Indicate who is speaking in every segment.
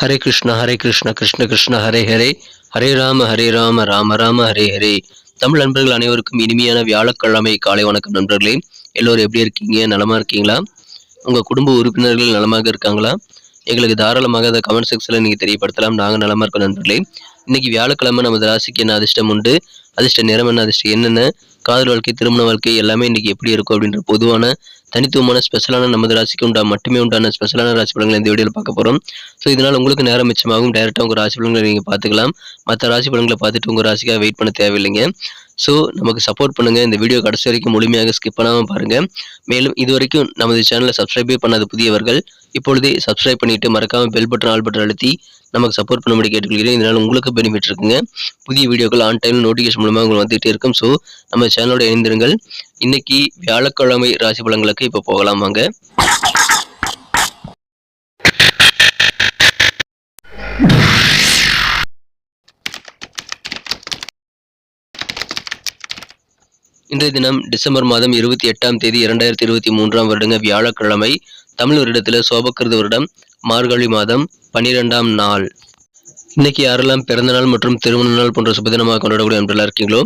Speaker 1: ஹரே கிருஷ்ணா ஹரே கிருஷ்ணா கிருஷ்ண கிருஷ்ண ஹரே ஹரே. ஹரே ராம ஹரே ராம ராம ராம ஹரே ஹரே. தமிழ் நண்பர்கள் அனைவருக்கும் இனிமையான வியாழக்கிழமை காலை வணக்கம் நண்பர்களே. எல்லோரும் எப்படி இருக்கீங்க? நலமா இருக்கீங்களா? உங்கள் குடும்ப உறுப்பினர்கள் நலமாக இருக்காங்களா? எங்களுக்கு தாராளமாக அதை கமெண்ட் செக்ஷனில் நீங்கள் தெரியப்படுத்தலாம். நாங்கள் நலமா இருக்கோம் நண்பர்களே. இன்னைக்கு வியாழக்கிழமை நமது ராசிக்கு என்ன அதிர்ஷ்டம் உண்டு? அதிர்ஷ்ட நிறம் என்ன? அதிர்ஷ்டம் என்னென்ன காதல் வாழ்க்கை திருமண வாழ்க்கை எல்லாமே இன்னைக்கு எப்படி இருக்கும் அப்படின்ற பொதுவான தனித்துவமான ஸ்பெஷலான நமது ராசிக்கு உண்டா மட்டுமே உண்டான ஸ்பெஷலான ராசி பலன்களை இந்த வீடியோவில் பார்க்க போகிறோம் ஸோ இதனால் உங்களுக்கு நேரம் மிச்சமாகும். டைரெக்டாக உங்கள் ராசி பலன்களை நீங்கள் பார்த்துக்கலாம். மற்ற ராசி பலன்களை பார்த்துட்டு உங்கள் ராசிக்காக வெயிட் பண்ண தேவையில்லைங்க. ஸோ நமக்கு சப்போர்ட் பண்ணுங்கள் இந்த வீடியோ கடைசி வரைக்கும் முழுமையாக ஸ்கிப் பண்ணாமல் பாருங்கள் மேலும் இது வரைக்கும் நமது சேனலை சப்ஸ்கிரைபே பண்ணாத புதியவர்கள் இப்பொழுதே சப்ஸ்கிரைப் பண்ணிவிட்டு மறக்காமல் பெல் பட்டன் ஆல் பட்டன் அழுத்தி நமக்கு சப்போர்ட் பண்ணும்படி கேட்டுக்கொள்கிறேன். இதனால் உங்களுக்கு பெனிஃபிட் இருக்குங்க. புதிய வீடியோக்கள் ஆன் டைம் நோட்டிஃபிகேஷன் மூலமாக உங்களுக்கு வந்துகிட்டே இருக்கும். ஸோ நம்ம சேனலோட இணைந்திருங்கள். இன்னைக்கு வியாழக்கிழமை ராசி பலன்களுக்கு இப்போ போகலாம் வாங்க. இன்றைய தினம் டிசம்பர் மாதம் இருபத்தி எட்டாம் தேதி இரண்டாயிரத்தி இருபத்தி மூன்றாம் வருடங்க வியாழக்கிழமை தமிழ் வருடத்தில் சோபக்கிருத வருடம் மார்கழி மாதம் பன்னிரெண்டாம் நாள். இன்னைக்கு யாரெல்லாம் பிறந்த நாள் மற்றும் திருமண நாள் போன்ற சுபதினமாக கொண்டாடக்கூடிய நண்பர்களாக இருக்கீங்களோ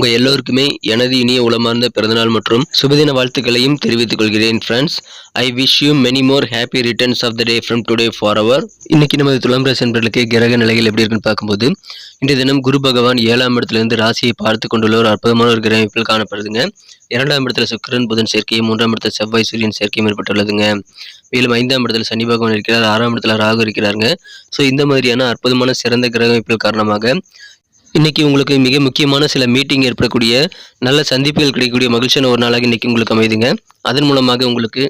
Speaker 1: உங்க எல்லோருக்குமே எனது இனிய உளமார்ந்த பிறந்தநாள் மற்றும் சுபதின வாழ்த்துக்களையும் தெரிவித்துக் கொள்கிறேன் friends I wish you many more happy returns of the day from today for our இன்னைக்கு நமது துலாம் ராசி நண்பர்களுக்கு கிரக நிலைகள் எப்படி இருக்குன்னு பார்க்கும்போது இன்றைய தினம் குரு பகவான் ஏழாம் இடத்திலிருந்து ராசியை பார்த்து கொண்டுள்ள ஒரு அற்புதமான ஒரு கிரக காணப்படுதுங்க. இரண்டாம் இடத்துல சுக்கிரன் புதன் சேர்க்கையும் மூன்றாம் இடத்துல செவ்வாய் சூரியன் சேர்க்கையும் ஏற்பட்டுள்ளதுங்க. மேலும் ஐந்தாம் இடத்துல சனி பகவான் இருக்கிறார். ஆறாம் இடத்துல ராகு இருக்கிறாருங்க. ஸோ இந்த மாதிரியான அற்புதமான சிறந்த கிரகமைப்புகள் காரணமாக இன்றைக்கி உங்களுக்கு மிக முக்கியமான சில மீட்டிங் ஏற்படக்கூடிய நல்ல சந்திப்புகள் கிடைக்கக்கூடிய மகிழ்ச்சியான ஒரு நாளாக இன்றைக்கி உங்களுக்கு அமைதுங்க. அதன் மூலமாக உங்களுக்கு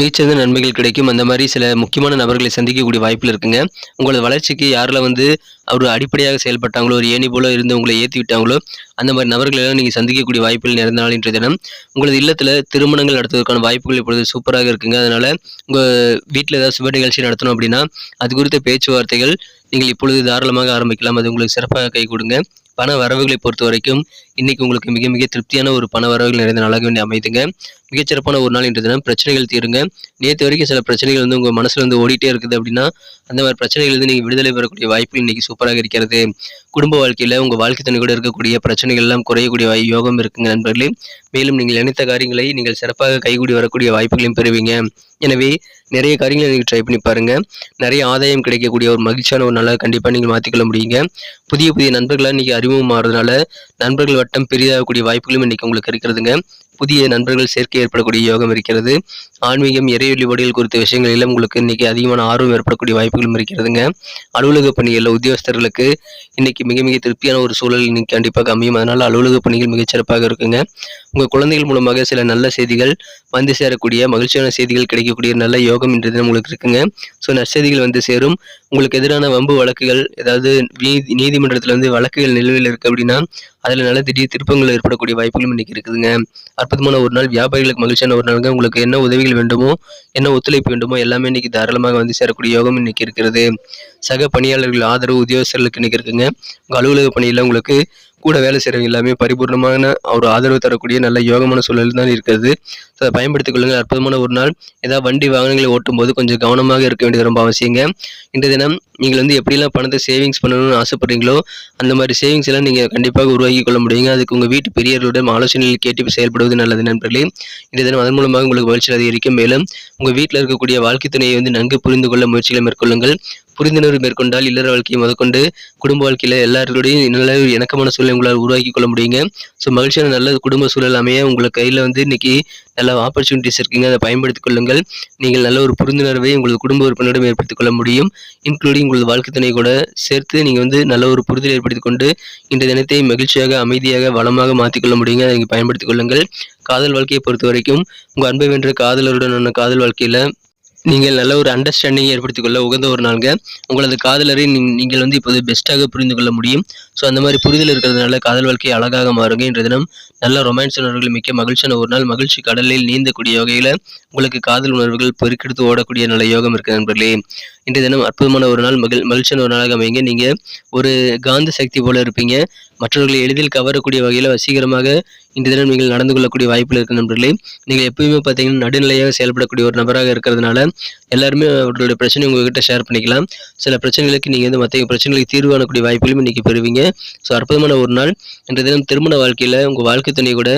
Speaker 1: மிகச்சிறந்த நன்மைகள் கிடைக்கும். அந்த மாதிரி சில முக்கியமான நபர்களை சந்திக்கக்கூடிய வாய்ப்பில் இருக்குங்க. உங்களது வளர்ச்சிக்கு யாரில் வந்து அவர் அடிப்படையாக செயல்பட்டாங்களோ ஒரு ஏணி போல இருந்து உங்களை ஏற்றி விட்டாங்களோ அந்த மாதிரி நபர்களெல்லாம் நீங்கள் சந்திக்கக்கூடிய வாய்ப்புகள் நிறைந்த நாள் இன்றைய தினம். உங்களது இல்லத்தில் திருமணங்கள் நடத்துவதற்கான வாய்ப்புகள் இப்பொழுது சூப்பராக இருக்குங்க. அதனால் உங்கள் வீட்டில் ஏதாவது சுப நிகழ்ச்சி நடத்தணும் அப்படின்னா அது குறித்த பேச்சுவார்த்தைகள் நீங்கள் இப்பொழுது தாராளமாக ஆரம்பிக்கலாம். அது உங்களுக்கு சிறப்பாக கை கொடுங்க. பண வரவுகளை பொறுத்த வரைக்கும் இன்னைக்கு உங்களுக்கு மிக மிக திருப்தியான ஒரு பண வரவுகள் நிறைந்த நாளாக வேண்டி அமைதுங்க. மிகச்சிறப்பான ஒரு நாள் இன்று தினம். பிரச்சனைகள் தீருங்க. நேற்று வரைக்கும் சில பிரச்சனைகள் வந்து உங்கள் மனசில் வந்து ஓடிட்டே இருக்குது அப்படின்னா அந்த மாதிரி பிரச்சனைகள் வந்து நீங்கள் விடுதலை பெறக்கூடிய வாய்ப்பு இன்னைக்கு சூப்பராக இருக்கிறது. குடும்ப வாழ்க்கையில் உங்கள் வாழ்க்கை துணை கூட இருக்கக்கூடிய பிரச்சனைகள் எல்லாம் குறையக்கூடிய வாய்- யோகம் இருக்குங்க நண்பர்களே. மேலும் நீங்கள் நினைத்த காரியங்களை நீங்கள் சிறப்பாக கைகூடி வரக்கூடிய வாய்ப்புகளையும் பெறுவீங்க. எனவே நிறைய காரியங்களை நீங்கள் ட்ரை பண்ணி பாருங்கள் நிறைய ஆதாயம் கிடைக்கக்கூடிய ஒரு மகிழ்ச்சியான ஒரு நாளாக கண்டிப்பாக நீங்கள் மாற்றிக்கொள்ள முடியுங்க. புதிய புதிய நண்பர்களாக இன்றைக்கி அறிமுகம் ஆகிறதுனால நண்பர்கள் வட்டம் பெரிதாகக்கூடிய வாய்ப்புகளும் இன்றைக்கி உங்களுக்கு இருக்கிறதுங்க. புதிய நண்பர்கள் சேர்க்கை ஏற்படக்கூடிய யோகம் இருக்கிறது. ஆன்மீகம் இறை வடிகள் குறித்த விஷயங்களிலும் உங்களுக்கு இன்னைக்கு அதிகமான ஆர்வம் ஏற்படக்கூடிய வாய்ப்புகளும் இருக்கிறதுங்க. அலுவலக பணிகளில் உத்தியோகஸ்தர்களுக்கு இன்னைக்கு மிக மிக திருப்தியான ஒரு சூழல் இன்னைக்கு கண்டிப்பாக அமையும் அதனால் அலுவலக பணிகள் மிகச்சிறப்பாக இருக்குங்க. உங்கள் குழந்தைகள் மூலமாக சில நல்ல செய்திகள் வந்து சேரக்கூடிய மகிழ்ச்சியான செய்திகள் கிடைக்கக்கூடிய நல்ல யோகம் இன்றைய தினம் உங்களுக்கு இருக்குங்க. ஸோ நற்செய்திகள் வந்து சேரும். உங்களுக்கு எதிரான வம்பு வழக்குகள் ஏதாவது நீதி நீதிமன்றத்தில் வந்து வழக்குகள் நிலுவையில் இருக்குது அப்படின்னா அதில் நல்ல திடீர் திருப்பங்கள் ஏற்படக்கூடிய வாய்ப்புகளும் இன்றைக்கி இருக்குதுங்க. அற்புதமான ஒரு நாள் வியாபாரிகளுக்கு மகிழ்ச்சியான ஒரு நாளுங்க. உங்களுக்கு என்ன உதவிகள் வேண்டுமோ என்ன ஒத்துழைப்பு வேண்டுமோ எல்லாமே இன்றைக்கி தாராளமாக வந்து சேரக்கூடிய யோகம் இன்னைக்கு இருக்கிறது. சக பணியாளர்கள் ஆதரவு உத்தியோகஸ்தர்களுக்கு இன்றைக்கி இருக்குங்க. உங்கள் அலுவலக பணியில் உங்களுக்கு கூட வேலை செய்கிறவங்க எல்லாமே பரிபூர்ணமான ஒரு ஆதரவு தரக்கூடிய நல்ல யோகமான சூழல் தான் இருக்கிறது. ஸோ அதை பயன்படுத்திக் கொள்ளுங்கள். அற்புதமான ஒரு நாள். ஏதாவது வண்டி வாகனங்களை ஓட்டும் போது கொஞ்சம் கவனமாக இருக்க வேண்டியது ரொம்ப அவசியங்க. இந்த தினம் நீங்கள் வந்து எப்படிலாம் பணத்தை சேவிங்ஸ் பண்ணணும்னு ஆசைப்படுறீங்களோ அந்த மாதிரி சேவிங்ஸ் எல்லாம் நீங்கள் கண்டிப்பாக உருவாக்கி கொள்ள முடியுங்க. அதுக்கு உங்கள் வீட்டு பெரியவர்களிடம் ஆலோசனைகள் கேட்டு செயல்படுவது நல்லது நண்பர்களே. இந்த தினம் அதன் மூலமாக உங்களுக்கு மகிழ்ச்சி அதிகரிக்கும். மேலும் உங்கள் வீட்டில் இருக்கக்கூடிய வாழ்க்கை துணையை வந்து நன்கு புரிந்து கொள்ள முயற்சிகளை மேற்கொள்ளுங்கள். புரிந்துணர்வு மேற்கொண்டால் இல்லற வாழ்க்கையை முதற்கொண்டு குடும்ப வாழ்க்கையில் எல்லாருடையும் நல்ல ஒரு இணக்கமான சூழலை உங்களால் உருவாக்கி கொள்ள முடியுங்க. ஸோ மகிழ்ச்சியான நல்ல குடும்ப சூழல் அமைய உங்களுக்கு கையில் வந்து இன்னைக்கு நல்ல ஆப்பர்ச்சுனிட்டிஸ் இருக்குங்க. அதை பயன்படுத்திக் கொள்ளுங்கள். நீங்கள் நல்ல ஒரு புரிந்துணர்வை உங்களது குடும்ப உறுப்பினரிடம் ஏற்படுத்திக் கொள்ள முடியும். இன்க்ளூடிங் உங்களது வாழ்க்கை துணை கூட சேர்த்து நீங்கள் வந்து நல்ல ஒரு புரிதல் ஏற்படுத்திக் கொண்டு இந்த தினத்தை மகிழ்ச்சியாக அமைதியாக வளமாக மாற்றிக்கொள்ள முடியுங்க. அதை நீங்கள் பயன்படுத்திக் கொள்ளுங்கள். காதல் வாழ்க்கையை பொறுத்த வரைக்கும் உங்கள் அன்பை வென்ற காதலருடனான காதல் வாழ்க்கையில் நீங்கள் நல்ல ஒரு அண்டர்ஸ்டாண்டிங் ஏற்படுத்திக் கொள்ள உகந்த ஒரு நாளுங்க. உங்களது காதலரை நீங்கள் வந்து இப்போது பெஸ்ட்டாக புரிந்து கொள்ள முடியும். ஸோ அந்த மாதிரி புரிதல் இருக்கிறதுனால காதல் வாழ்க்கை அழகாக மாறுங்க இன்றைய தினம் நல்ல ரொமான்ஸ் உணர்வுகள் மிக்க மகிழ்ச்சியான ஒரு நாள். மகிழ்ச்சி கடலில் நீந்தக்கூடிய வகையில் உங்களுக்கு காதல் உணர்வுகள் பெருக்கெடுத்து ஓடக்கூடிய நல்ல யோகம் இருக்கு நண்பர்களே. இன்றைய தினம் அற்புதமான ஒரு நாள். மகிழ் மகிழ்ச்சியான ஒரு நாளாக அமைங்க நீங்கள் ஒரு காந்த சக்தி போல இருப்பீங்க. மற்றவர்களை எளிதில் கவரக்கூடிய வகையில் வசீகரமாக இன்று தினம் நீங்கள் நடந்து கொள்ளக்கூடிய வாய்ப்பில் இருக்க நண்பர்களே. நீங்கள் எப்பயுமே பார்த்தீங்கன்னா நடுநிலையாக செயல்படக்கூடிய ஒரு நபராக இருக்கிறதுனால எல்லாருமே அவர்களுடைய பிரச்சனை உங்ககிட்ட ஷேர் பண்ணிக்கலாம். சில பிரச்சனைகளுக்கு நீங்கள் வந்து மற்ற பிரச்சனைகளுக்கு தீர்வு காணக்கூடிய வாய்ப்புகளும் இன்றைக்கி பெறுவீங்க. ஸோ அற்புதமான ஒரு நாள். இன்றைய தினம் திருமண வாழ்க்கையில் உங்கள் வாழ்க்கை துணை கூட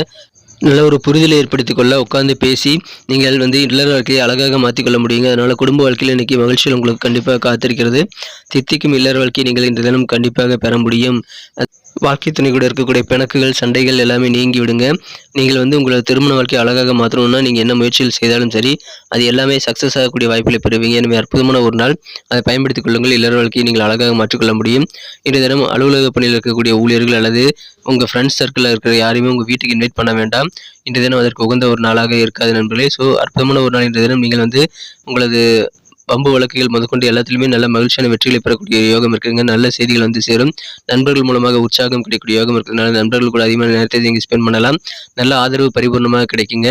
Speaker 1: நல்ல ஒரு புரிதலை ஏற்படுத்திக் கொள்ள உட்காந்து பேசி நீங்கள் வந்து இல்லற வாழ்க்கையை அழகாக மாற்றிக்கொள்ள முடியுங்க. அதனால் குடும்ப வாழ்க்கையில் இன்றைக்கி மகிழ்ச்சியில் உங்களுக்கு கண்டிப்பாக காத்திருக்கிறது. தித்திக்கும் இல்லற வாழ்க்கையை நீங்கள் இன்று தினம் கண்டிப்பாக பெற முடியும். வாழ்க்கை துணை கூட இருக்கக்கூடிய பிணக்குகள் சண்டைகள் எல்லாமே நீங்கி விடுங்க. நீங்கள் வந்து உங்களோட திருமண வாழ்க்கையை அழகாக மாற்றணும்னா நீங்கள் என்ன முயற்சிகள் செய்தாலும் சரி அது எல்லாமே சக்ஸஸ் ஆகக்கூடிய வாய்ப்புகளை பெறுவீங்க. எனவே அற்புதமான ஒரு நாள். அதை பயன்படுத்திக் கொள்ளுங்கள். இல்லற வாழ்க்கையை நீங்கள் அழகாக மாற்றிக்கொள்ள முடியும். இன்றைய தினம் அலுவலக பணியில் இருக்கக்கூடிய ஊழியர்கள் அல்லது உங்கள் ஃப்ரெண்ட்ஸ் சர்க்கிளில் இருக்கிற யாரையுமே உங்கள் வீட்டுக்கு இன்வைட் பண்ண வேண்டாம். இன்றைய தினம் அதற்கு உகந்த ஒரு நாளாக இருக்காது நண்பர்களே. ஸோ அற்புதமான ஒரு நாள் இன்றைய தினம். நீங்கள் வந்து உங்களது பம்பு வழக்குகள் முதற்கொண்டு எல்லாத்துலேயுமே நல்ல மகிழ்ச்சியான வெற்றிகளை பெறக்கூடிய யோகம் இருக்குங்க. நல்ல செய்திகள் வந்து சேரும். நண்பர்கள் மூலமாக உற்சாகம் கிடைக்கக்கூடிய யோகம் இருக்கிறதுனால நண்பர்கள் கூட அதிகமான நேரத்தை நீங்கள் ஸ்பெண்ட் பண்ணலாம். நல்ல ஆதரவு பரிபூர்ணமாக கிடைக்குங்க.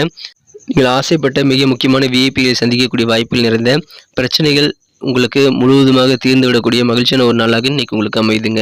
Speaker 1: நீங்கள் ஆசைப்பட்ட மிக முக்கியமான விஐபிகளை சந்திக்கக்கூடிய வாய்ப்பில் நிறைந்த பிரச்சனைகள் உங்களுக்கு முழுவதுமாக தீர்ந்து விடக்கூடிய மகிழ்ச்சியான ஒரு நாளாக இன்னைக்கு உங்களுக்கு அமைதுங்க.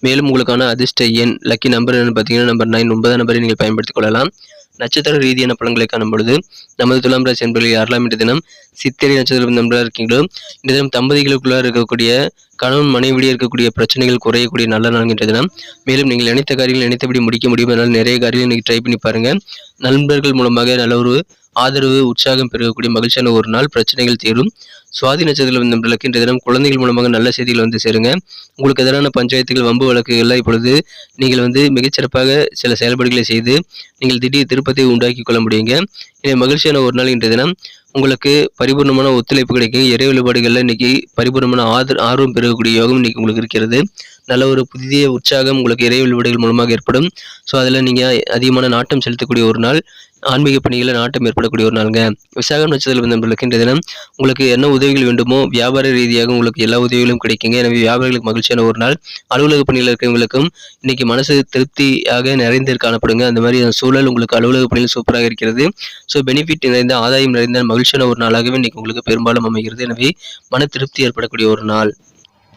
Speaker 1: மேலும் உங்களுக்கான அதிர்ஷ்ட எண் லக்கி நம்பர் என்னன்னு பார்த்தீங்கன்னா நம்பர் நைன் ஒன்பதாம் நம்பரை நீங்கள் பயன்படுத்திக் கொள்ளலாம். நட்சத்திர ரீதியான பலன்களை காணும் பொழுது நமது துலாம் ராசி என்பதில் யாரெல்லாம் இன்று தினம் சித்திரை நட்சத்திரம் நம்பராக இருக்கீங்களோ? இந்த தினம் தம்பதிகளுக்குள்ளாக இருக்கக்கூடிய கணவன் மனைவிடையே இருக்கக்கூடிய பிரச்சனைகள் குறையக்கூடிய நல்ல நாள் என்ற தினம். மேலும் நீங்கள் நினைத்த காரியங்கள் நினைத்தபடி முடிக்க முடியும். அதனால் நிறைய காரியங்கள் இன்றைக்கி ட்ரை பண்ணி பாருங்க. நண்பர்கள் மூலமாக நல்ல ஒரு ஆதரவு உற்சாகம் பெருகக்கூடிய மகிழ்ச்சியான ஒரு நாள் பிரச்சனைகள் தீரும். சுவாதி நட்சத்திரம் நண்பர்களுக்கு இன்றைய தினம் குழந்தைகள் மூலமாக நல்ல செய்திகள் வந்து சேருங்க. உங்களுக்கு எதிரான பஞ்சாயத்துகள் வம்பு வழக்குகள்லாம் இப்பொழுது நீங்கள் வந்து மிகச்சிறப்பாக சில செயல்பாடுகளை செய்து நீங்கள் திடீர் திருப்பத்தை உண்டாக்கி கொள்ள முடியுங்க. இனி மகிழ்ச்சியான ஒரு நாள் இன்றைய தினம். உங்களுக்கு பரிபூர்ணமான ஒத்துழைப்பு கிடைக்கும். இறை வழிபாடுகளில் இன்னைக்கு பரிபூர்ணமான ஆதர் ஆர்வம் பெறக்கூடிய யோகம் இன்னைக்கு உங்களுக்கு இருக்கிறது. நல்ல ஒரு புதிய உற்சாகம் உங்களுக்கு இறை வழிபாடுகள் மூலமாக ஏற்படும். ஸோ அதில் நீங்கள் அதிகமான நாட்டம் செலுத்தக்கூடிய ஒரு நாள். ஆன்மீக பணிகளில் நாட்டம் ஏற்படக்கூடிய ஒரு நாளுங்க. விசாகம் நட்சத்திரம் நண்பர்களுக்கு இன்றைய தினம் உங்களுக்கு என்ன உதவிகள் வேண்டுமோ வியாபார ரீதியாக உங்களுக்கு எல்லா உதவிகளும் கிடைக்குங்க. எனவே வியாபாரிகளுக்கு மகிழ்ச்சியான ஒரு நாள். அலுவலக பணியில் இருக்கிறவங்களுக்கும் இன்னைக்கு மனசு திருப்தியாக நிறைந்து காணப்படுங்க. அந்த மாதிரி சூழல் உங்களுக்கு அலுவலக பணியில் சூப்பராக இருக்கிறது. ஸோ பெனிஃபிட் நிறைந்த ஆதாயம் நிறைந்த மகிழ்ச்சியான ஒரு நாளாகவே இன்னைக்கு உங்களுக்கு பெரும்பாலும் அமைகிறது. எனவே மன திருப்தி ஏற்படக்கூடிய ஒரு நாள்.